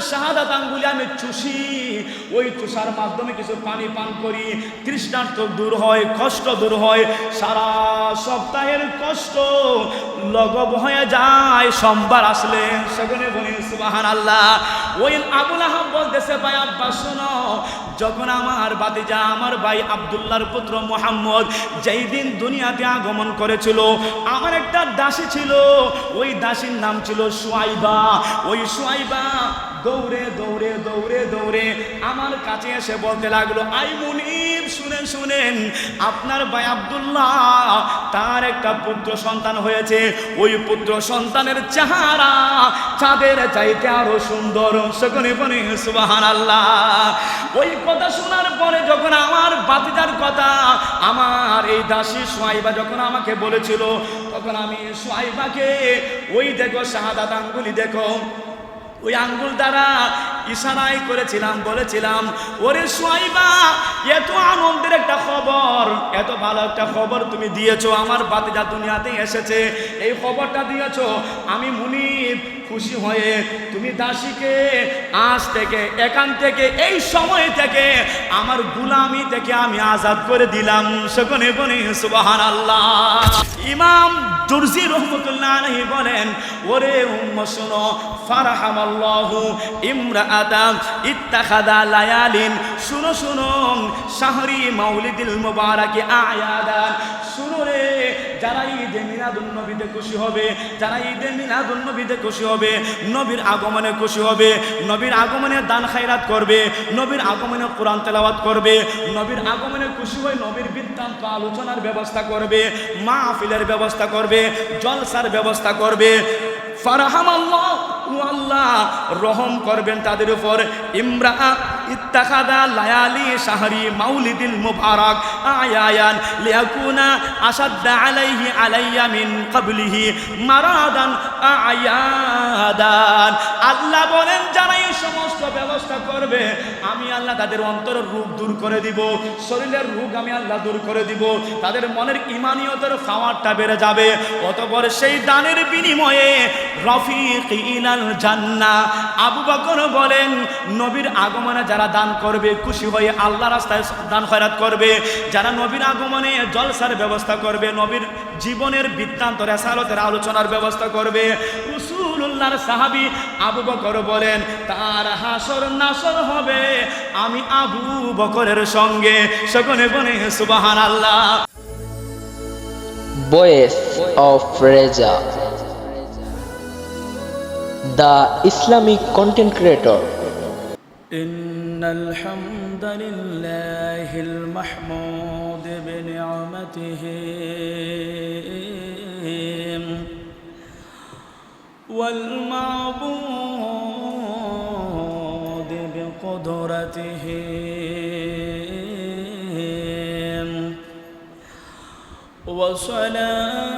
শাহাদাত আঙ্গুলি আমি চুষি। ওই চুষার মাধ্যমে কিছু পানি পান করি। তৃষ্ণার্থ দূর হয়, কষ্ট দূর হয়। সারা সপ্তাহের কষ্ট লগব হয়ে যায়। সোমবার আসলে সেখানে বলি সুবাহান আল্লাহ ওই আবুল আহাব বলতেছে, ভাই আব্বা, শোনো, যখন আমার বাতিজা আমার ভাই আবদুল্লাহর পুত্র মোহাম্মদ যেই দিন দুনিয়াতে আগমন করেছিল, আমার একটা দাসী ছিল, ওই দাসীর নাম ছিল সোয়াইবা ওই সোয়াইবা দৌড়ে দৌড়ে দৌড়ে দৌড়ে আমার কাছে এসে বলতে লাগল, আই মুনিব, শুনেন শুনেন, আপনার ভাই আব্দুল্লাহ তার একটা পুত্র সন্তান হয়েছে। ওই পুত্র সন্তানের চেহারা চাঁদের চাইতে আরও সুন্দর সেখানে বনে সুবাহান আল্লাহ ওই কথা শোনার পরে যখন আমার বাতিদার কথা, আমার এই দাসী সোয়াইবা যখন আমাকে বলেছিল, তখন আমি সোয়াইবাকে ওই দেখো শাহাদাত আঙ্গুলি দেখো ওই আঙ্গুল দ্বারা ইশারাই করেছিলাম, বলেছিলাম, ওরে সোয়াইবা এত আনন্দের একটা খবর, এত ভালো একটা খবর তুমি দিয়েছ, আমার বাতিজা দুনিয়াতে এসেছে, এই খবরটা দিয়েছ। আমি মুনিব খুশি হয়ে, তুমি দাসীকে, আজ থেকে, এখান থেকে, এই সময় থেকে, আমার গুলামি থেকে আমি আজাদ করে দিলাম। সেখানে বনি সুবাহান আল্লাহ ইমাম দুরজি রহমতুল্লাহ আলাইহি বলেন, ওরে উম্ম শোনো ইমরা ইমরাআতা ইত্তাখাদা লায়ালিন, শুনো শুনো, শাহরি মাউলিদিল মুবারাকি আয়াদান, শুনো রে যারা ঈদে মিলাদুন নবীতে খুশি হবে, যারা ঈদে মিলাদুন নবীতে খুশি হবে, নবীর আগমনে খুশি হবে, নবীর আগমনে দান খায়রাত করবে, নবীর আগমনে কোরআন তেলাওয়াত করবে, নবীর আগমনে খুশি হয়ে নবীর বৃত্তান্ত আলোচনার ব্যবস্থা করবে, মাহফিলের ব্যবস্থা করবে, জলসার ব্যবস্থা করবে। ফারহাম আল্লাহ আল্লাহ রহম করবেন তাদের উপর। ইমরা ইত্তাখাদা লায়ালি শাহরি মাউলিদিল মুবারক আয়ায়ান লিয়াকুনা আসাদ্দা আলাইহি আলাইয়া মিন ক্বাবলিহি মারাদান আয়াদান। আল্লাহ বলেন, যারা এই সমস্ত ব্যবস্থা করবে, আমি আল্লাহ তাদের অন্তরের রোগ দূর করে দিব, শরীরের রোগ আমি আল্লাহ দূর করে দিব, তাদের মনের ইমানিয়তের খাওয়ারটা বেড়ে যাবে। অতপর সেই দানের বিনিময়ে রফিক ইনাল জান্না আবু বকর বলেন, নবীর আগমনে যারা দান করবে খুশি হয়ে আল্লাহ রাস্তায় দান খয়রাত করবে। যারা নবীর আগমনে জলসার ব্যবস্থা করবে নবীর জীবনের বৃত্তান্ত রেসালতের আলোচনার ব্যবস্থা করবে। রসুল্লাহর সাহাবি আবু বকর বলেন তার হাসর নাসর হবে আমি আবু বকরের সঙ্গে। সকলে বনে সুবাহান আল্লাহ Voice of Reza The Islamic Content Creator الحمد لله المحمود بنعمته. والمعبود بقدرته. والصلاة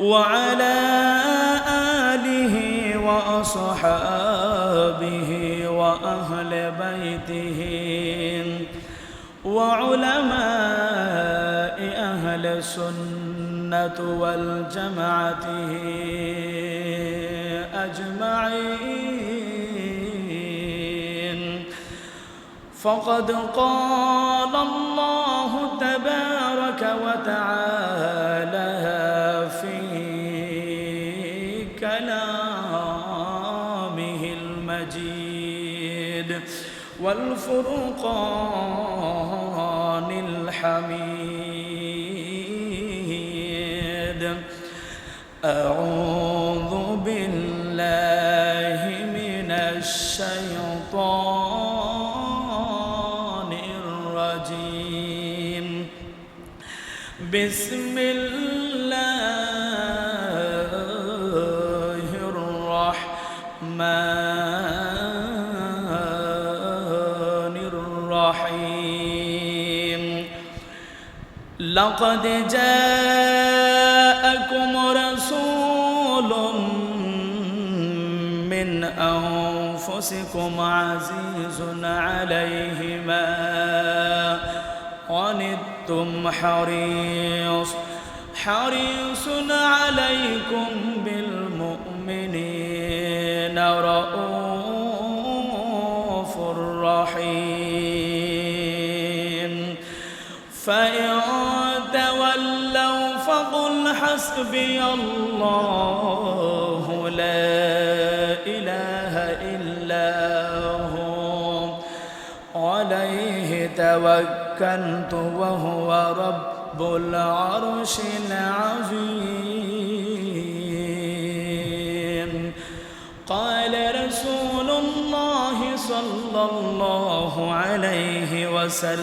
وعلى آله وأصحابه وأهل بيته وعلماء أهل السنة والجماعة أجمعين. فقد قال الله تبارك وتعالى المجيد والفرقان الحميد. أعوذ بالله من الشيطان الرجيم. بسم الله لقد جاءكم رسول من أنفسكم عزيز عليه ما عنتم حريص حريص عليكم بالمؤمنين رؤوف حسبي الله لا إله إلا هو. عليه توكلت وهو رب العرش العظيم. قال رسول الله صلى الله عليه وسلم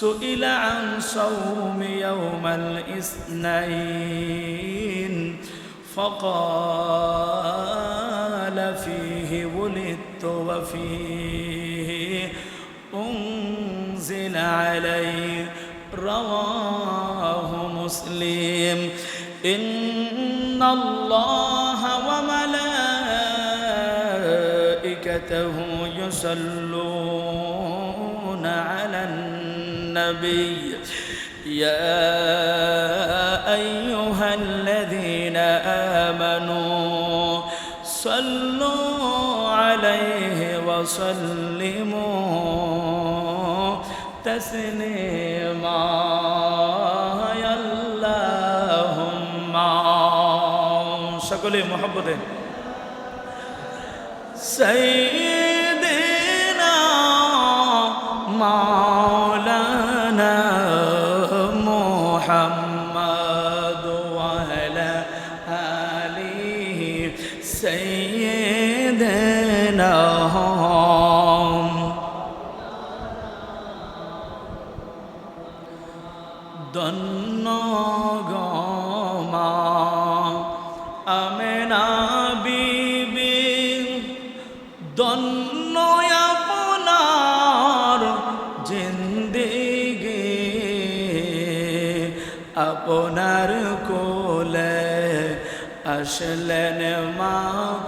سئل عن صوم يوم الاثنين فقال فيه ولدت وفيه أنزل علي رواه مسلم. إن الله وملائكته يصلون على النبي يا أيها الذين آمنوا صلوا عليه وسلموا تسليما يا اللهم সকলে মোহাম্মতে سيدنا আপনার কোলে আসলেন মাগ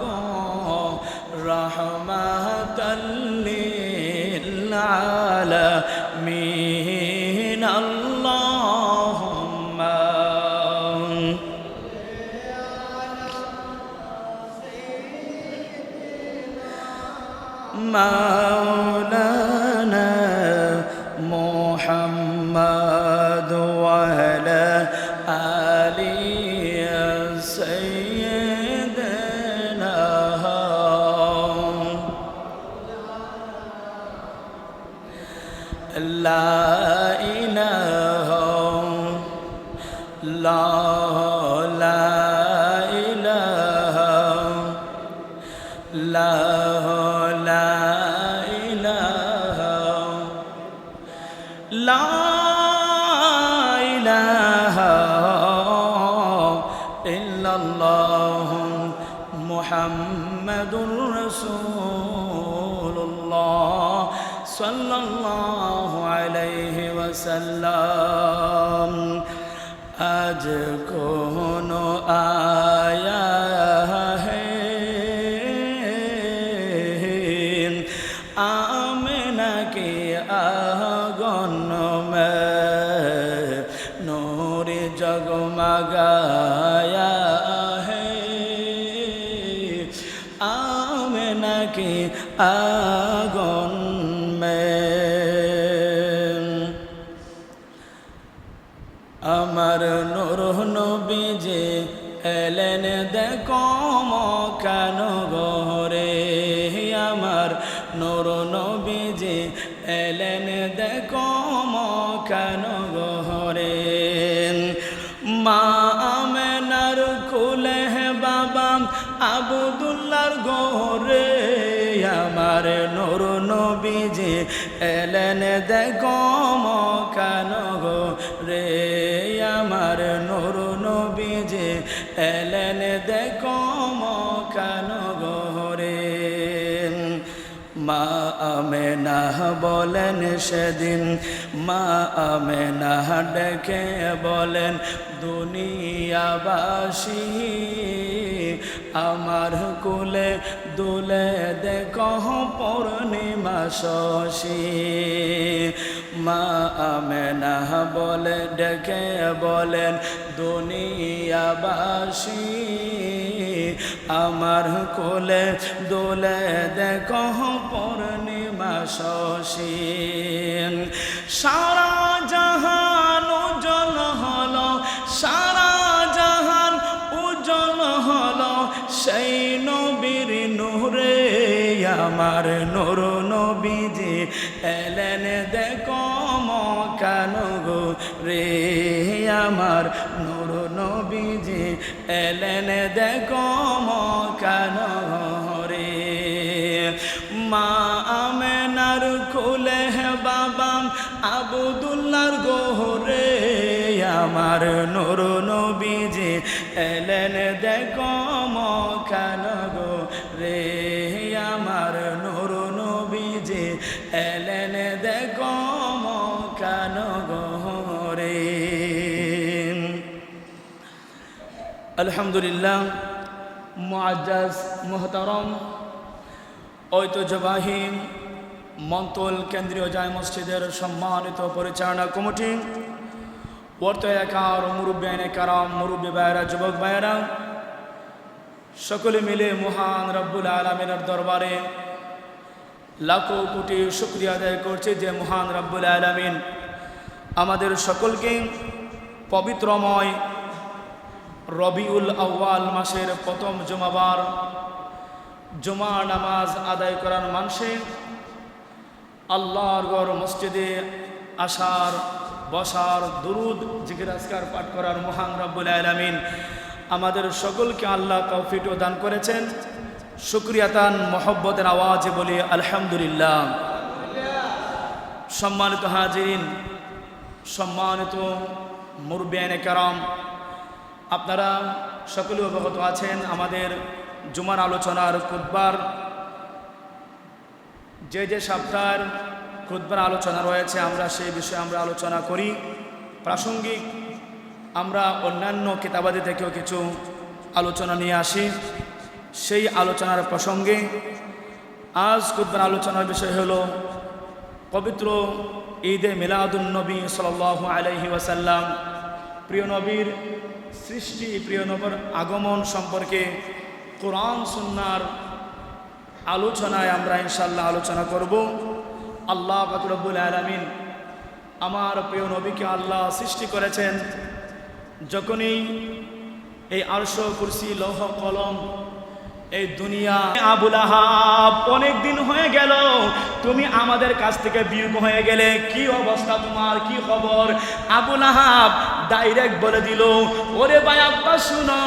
রহমাতাল্লিল আলামিন মা آله صلى الله عليه وسلم আজ কোন আয়া আমার নুর নবীজে এলেন, দেখো কেন গহরে আমার নুর নবীজে এলেন, দেখো কেন গহরে, মা আমেনার কুলে বাবা আবুদুল্লার গহরে, আমার নুর নবীজে এলেন, দেখো এলেন দেখো কেন গো রে মা আমেনা বলেন সেদিন, মা আমেনা ডেকে বলেন, দুনিয়াবাসী, আমার কুলে দুলে দেখহ পূর্ণিমা শশী। মা আমেনা বলে, ডেকে বলেন, দুনিয়াবাসী, আমার কোলে দোলে দেখহ পূর্ণিমা শশী সারা জাহান উজ্জ্বল হলো, সারা জাহান উজ্জ্বল হলো, সেই নবীর নূরে আমার নূর নবীজি এলেন দেখো আমার নূর নবীজি এলেন দেখো মান রে মা আমেনার খুলে বাবা, আবুদুল্লার গোহরে আমার নূর আলহামদুলিল্লাহ, মুআজ্জাজ, মোহতারম, ঐতিহ্যবাহী মন্তল কেন্দ্রীয় জায় মসজিদের সম্মানিত পরিচালনা কমিটি একার মুরব্বাইন কারাম মুরব্বী ভাইয়েরা, যুবক ভাইয়েরা, সকলে মিলে মহান রব্বুল আলমিনের দরবারে লাখো কোটি শুক্রিয়া আদায় করছে যে মহান রব্বুল আলমিন আমাদের সকলকে পবিত্রময় রবিউল আউয়াল মাসের প্রথম জমাবার, জমা নামাজ আদায় করার মানুষে আল্লাহর গড় মসজিদে আসার, বসার, দুরুদ জিজ্ঞাসকার পাঠ করার মহান রব্বুল আলমিন আমাদের সকলকে আল্লাহ তৌফিকও দান করেছেন। শুক্রিয়া তান মোহব্বতের আওয়াজে বলি আলহামদুলিল্লাহ। সম্মানিত হাজিরিন, সম্মানিত মুরবিয়ানে কারাম আপনারা সকলে অবগত আছেন আমাদের জুমার আলোচনার খুদ্বার যে যে সপ্তাহের খুদ্বার আলোচনা রয়েছে, আমরা সেই বিষয়ে আমরা আলোচনা করি। প্রাসঙ্গিক আমরা অন্যান্য কিতাবাদি থেকেও কিছু আলোচনা নিয়ে আসি। সেই আলোচনার প্রসঙ্গে আজ খুদ্বার আলোচনার বিষয় হল পবিত্র ঈদে মিলাদুন্নবী সাল আলহি ওয়াসাল্লাম। প্রিয় নবীর সৃষ্টি, প্রিয় নবর, আগমন সম্পর্কে কোরআন, সুন্নার আলোচনায় আমরা ইনশাল্লাহ আলোচনা করব। আল্লাহ ফাকরবুল আলমিন আমার প্রিয় নবীকে আল্লাহ সৃষ্টি করেছেন। যখনই এই আরশ, কুরসি, লৌহ, কলম এই দুনিয়া আবুল আহাব, অনেক দিন হয়ে গেল। তুমি আমাদের কাছ থেকে বিয়োগ হয়ে গেলে কি অবস্থা তোমার, কি খবর? আবুল আহাব ডাইরেক্ট বলে দিল, ওরে ভাই আব্বা শুনো,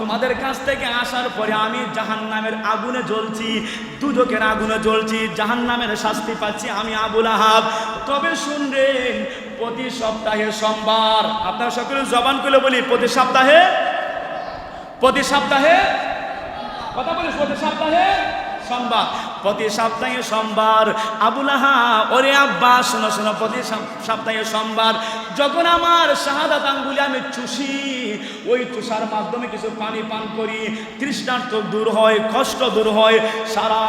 তোমাদের কাছ থেকে আসার পরে আমি জাহান নামের আগুনে জ্বলছি দুজকের আগুনে জ্বলছি জাহান নামের শাস্তি পাচ্ছি আমি আবুল আহাব। তবে শুনবেন প্রতি সপ্তাহে সোমবার, আপনার সকলে জবান করে বলি, প্রতি সপ্তাহে প্রতি সপ্তাহে কথা বলিস প্রতি সপ্তাহে? সোমবার, প্রতি সপ্তাহে সোমবার। আবুল আহা ওরে আব্বাস শোনো শোনো, প্রতি সপ্তাহে সোমবার। যখন আমার শাহাদাত আঙ্গুলি আমি চুষি, ওই তুষার মাধ্যমে কিছু পানি পান করি তৃষ্ণার্থ দূর হয়, কষ্ট দূর হয়, সারা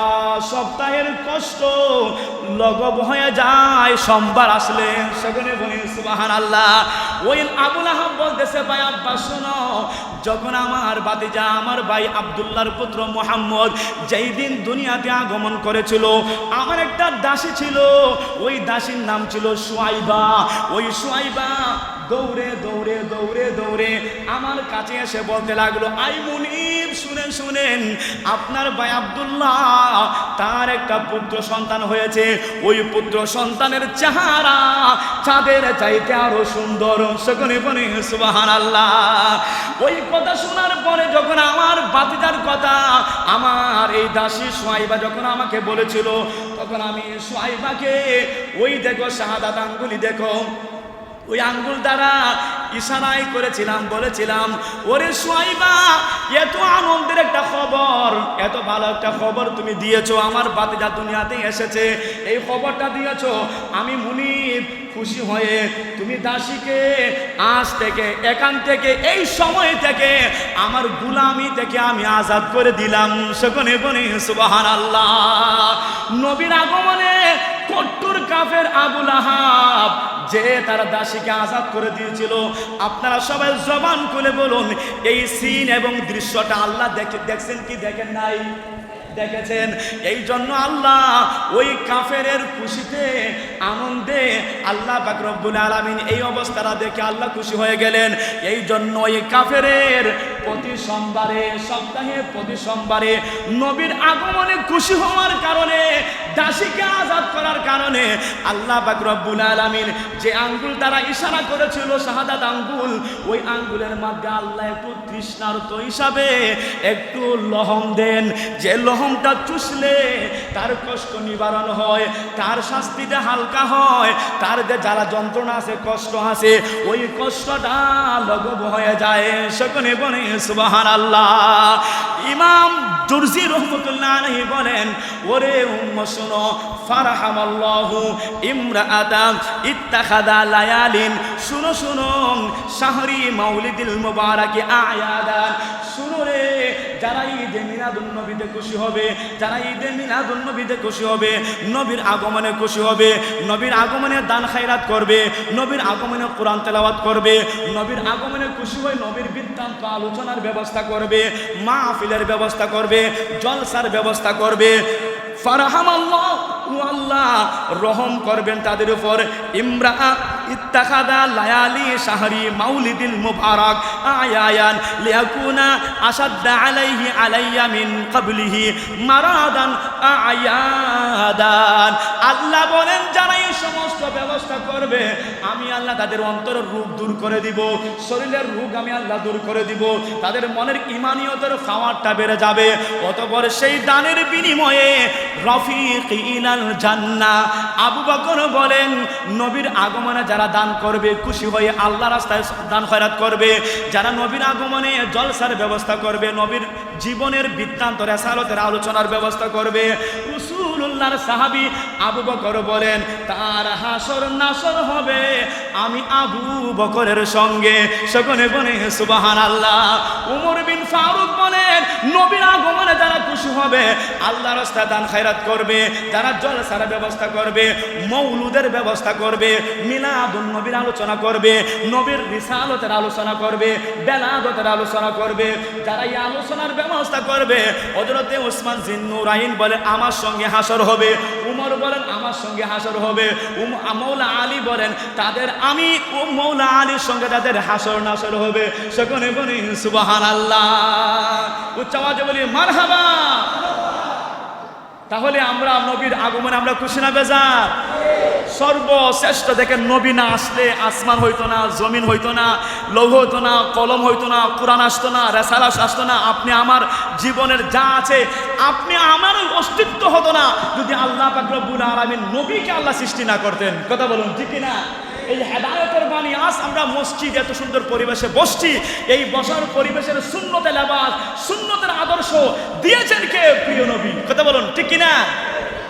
সপ্তাহের কষ্ট লগব হয়ে যায়, সোমবার আসলে সেখানে বলি সুবাহান আল্লাহ ওই আবুল আহাব বলতেছে, ভাই আব্বা, শোনো, যখন আমার বাতিজা আমার ভাই আবদুল্লাহর পুত্র মোহাম্মদ যেই দিন দুনিয়াতে আগমন করেছিল, আমার একটা দাসী ছিল, ওই দাসীর নাম ছিল সুয়াইবা। ওই সুয়াইবা দৌড়ে দৌড়ে দৌড়ে দৌড়ে আমার কাছে এসে বলতে লাগল, আই মুনিব, শুনেন শুনেন, আপনার ভাই আবদুল্লাহ তার একটা পুত্র সন্তান হয়েছে। ওই পুত্র সন্তানের চেহারা চাঁদের চাইতে আরও সুন্দর। সকলে বলে সুবাহান আল্লাহ ওই কথা শোনার পরে যখন আমার বাতিদার কথা, আমার এই দাসী সোয়াইবা যখন আমাকে বলেছিল, তখন আমি সোয়াইবাকে ওই দেখো, শাহাদাত আঙ্গুলি দেখো ওই আঙ্গুল দ্বারা ইশারাই করেছিলাম, বলেছিলাম, ওরে সোয়াইবা এত আনন্দের একটা খবর, এত ভালো একটা খবর তুমি দিয়েছ, আমার বাতিজা দুনিয়াতে এসেছে, এই খবরটা দিয়েছ। আমি মুনিব খুশি হয়ে, তুমি দাসীকে আজ থেকে, এখান থেকে, এই সময় থেকে, আমার গুলামি থেকে আমি আজাদ করে দিলাম। সেখানে বনে সুবাহান আল্লাহ নবীর আগমনে কট্টুর কাফের আবুল আহাব, যে তার দাসীকে আজাদ করে দিয়েছিল। আপনারা সবাই জবান খুলে বলুন, এই সিন এবং দৃশ্যটা আল্লাহ দেখে দেখছেন কি দেখেন নাই? দেখেছেন? এই জন্য আল্লাহ ওই কাফেরের খুশিতে, আনন্দে আল্লাহ বাকরব্বুল আলমিন এই অবস্থাটা দেখে আল্লাহ খুশি হয়ে গেলেন। এই জন্য ওই কাফেরের প্রতি সোমবারে সপ্তাহে প্রতি সোমবারে নবীর আগমনে খুশি হওয়ার কারণে, দাসীকে আজাদ করার কারণে আল্লাহ বাকরব্বুল আলমিন যে আঙ্গুল দ্বারা ইশারা করেছিল, শাহাদাত আঙ্গুল, ওই আঙ্গুলের মধ্যে আল্লাহ একটু তৃষ্ণার্ত হিসাবে একটু লহম দেন। যে লহমটা চুষলে তার কষ্ট নিবারণ হয়, তার শাস্তিতে হালকা হয়, তার যে যারা যন্ত্রণা আছে, কষ্ট আছে, ওই কষ্টটা লঘব হয়ে যায়। সেখানে বনে সুবাহান আল্লাহ ইমাম রহমতুল্লাহ আলহী বলেন, ওরে উম্ম শুনো, ফারহামাল্লাহু ইমরাআতা ইত্তাখাদা লায়ালিন। শুনো শুনো, শাহরি মাউলিদুল মুবারাকি আয়াদান। শুনো রে যারা ঈদে মিলাদুন নবীতে খুশি হবে, যারা ঈদে মিলাদুন নবীতে খুশি হবে, নবীর আগমনে খুশি হবে, নবীর আগমনে দান খায়রাত করবে, নবীর আগমনে কোরআন তেলাওয়াত করবে, নবীর আগমনে খুশি হয়ে নবীর বৃত্তান্ত আলোচনার ব্যবস্থা করবে, মাহফিলের ব্যবস্থা করবে, জলসার ব্যবস্থা করবে। ফারহাম আল্লাহ আল্লাহ রহম করবেন তাদের উপর। ইমরা লায়ালি শাহরি মাউলিদিল আয়ায়ান লিয়াকুনা আলাইহি আলাইয়া মিন মারাদান আয়াদান। আল্লাহ বলেন, যারা এই সমস্ত ব্যবস্থা করবে, আমি আল্লাহ তাদের অন্তরের রূপ দূর করে দিব, শরীরের রোগ আমি আল্লাহ দূর করে দিব, তাদের মনের ইমানিয়তের খাওয়ারটা বেড়ে যাবে। অতপর সেই দানের বিনিময়ে রফিক ইনাল জান্না আবু বকর বলেন, নবীর আগমনে যারা দান করবে, খুশি হয়ে আল্লাহ রাস্তায় দান খয়রাত করবে। যারা নবীর আগমনে জলসার ব্যবস্থা করবে, নবীর জীবনের বৃত্তান্ত রেসালতের আলোচনার ব্যবস্থা করবে। সাহাবি আবু বকর বলেন, তার হাসর নাসর হবে আমি আবু বকরের সঙ্গে সকলে বনে সুবাহান আল্লাহ উমর বিন ফারুক বলেন, নবীর আগমনে যারা খুশি হবে আল্লাহ রাস্তা দান খায়রাত করবে, যারা জলসার ব্যবস্থা করবে, মৌলুদের ব্যবস্থা করবে, মিলাদুন নবীর আলোচনা করবে, নবীর রিসালতের আলোচনা করবে, বেলাদতের আলোচনা করবে, যারা এই আলোচনার ব্যবস্থা করবে হজরতে ওসমান জিন্নুরাইন বলে, আমার সঙ্গে হাসর হবে। বলেন, আমার সঙ্গে হাসর হবে। মৌলা আলী বলেন, তাদের আমি ও মৌলা আলীর সঙ্গে তাদের হাসর নাসর হবে। সকনে বলি সুবাহান আল্লাহ উচ্চাওয়াজ বলি, মারহাবা। তাহলে আমরা নবীর আগমনে আমরা খুশি না বেজার? সর্বশ্রেষ্ঠ দেখেন নবী না আসলে আসমান হইতো না, জমিন হইতো না, লৌহ হইতো না, কলম হইতো না, কোরআন আসতো না রেসালাস আসতো না। আপনি আমার জীবনের যা আছে, আপনি আমার অস্তিত্ব হতো না। যদি আল্লাহ পাকরবুল আলমিন নবীকে আল্লাহ সৃষ্টি না করতেন, কথা বলুন, ঠিক না এই হেদায়তের বাণী, আজ আমরা মসজিদ এত সুন্দর পরিবেশে বসছি, এই বসার পরিবেশের শূন্যতে লেবাস শূন্যতের আদর্শ দিয়েছেন কে? প্রিয় নবী, কথা বলুন, ঠিক কি না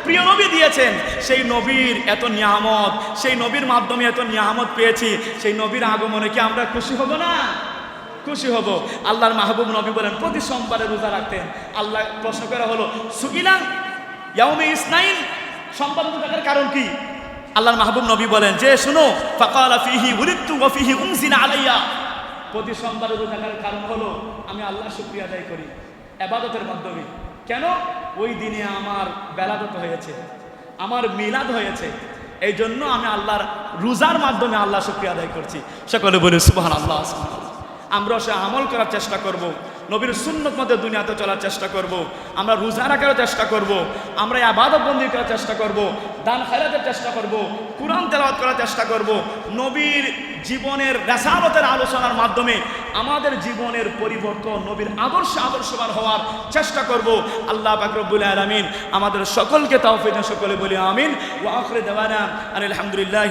প্রিয় নবী দিয়েছেন। সেই নবীর এত নিয়ামত, সেই নবীর মাধ্যমে এত নিয়ামত পেয়েছি। সেই নবীর আগমনে কি আমরা খুশি হব না? খুশি হব। আল্লাহর মাহবুব নবী বলেন, প্রতি সোমবারে রোজা রাখতেন। আল্লাহ প্রশ্ন করা হলো, সুকিলান ইয়াউমে ইসনাইন? সোমবার রোজা রাখার কারণ কি? আল্লাহর মাহবুব নবী বলেন, যে শুনো, ফাকালা ফিহি উলিদতু ওয়া ফিহি উনজিলা আলাইয়া। প্রতি সোমবারে রোজা রাখার কারণ হলো, আমি আল্লাহ শুকরিয়া আদায় করি, এবাদতের মাধ্যমে। কেন? ওই দিনে আমার বেলাদত হয়েছে, আমার মিলাদ হয়েছে। এই জন্য আমি আল্লাহর রোজার মাধ্যমে আল্লাহ শুক্রিয়া আদায় করছি। সকলে বলে সুবাহ আল্লাহ আমরা সে আমল করার চেষ্টা করব। নবীর সুন্নত মধ্যে দুনিয়াতে চলার চেষ্টা করব। আমরা রোজা রাখার চেষ্টা করব। আমরা আবাদত বন্দি করার চেষ্টা করব। দান খায়রাতের চেষ্টা করব। কোরআন তেলাওয়াত করার চেষ্টা করব। নবীর জীবনের রেসালতের আলোচনার মাধ্যমে আমাদের জীবনের পরিবর্তন, নবীর আদর্শ আদর্শবান হওয়ার চেষ্টা করব আল্লাহ বাকরবুল আলমিন আমাদের সকলকে তাও সকলে বলি আমিন ও আখরে দেওয়ানা আলহামদুলিল্লাহ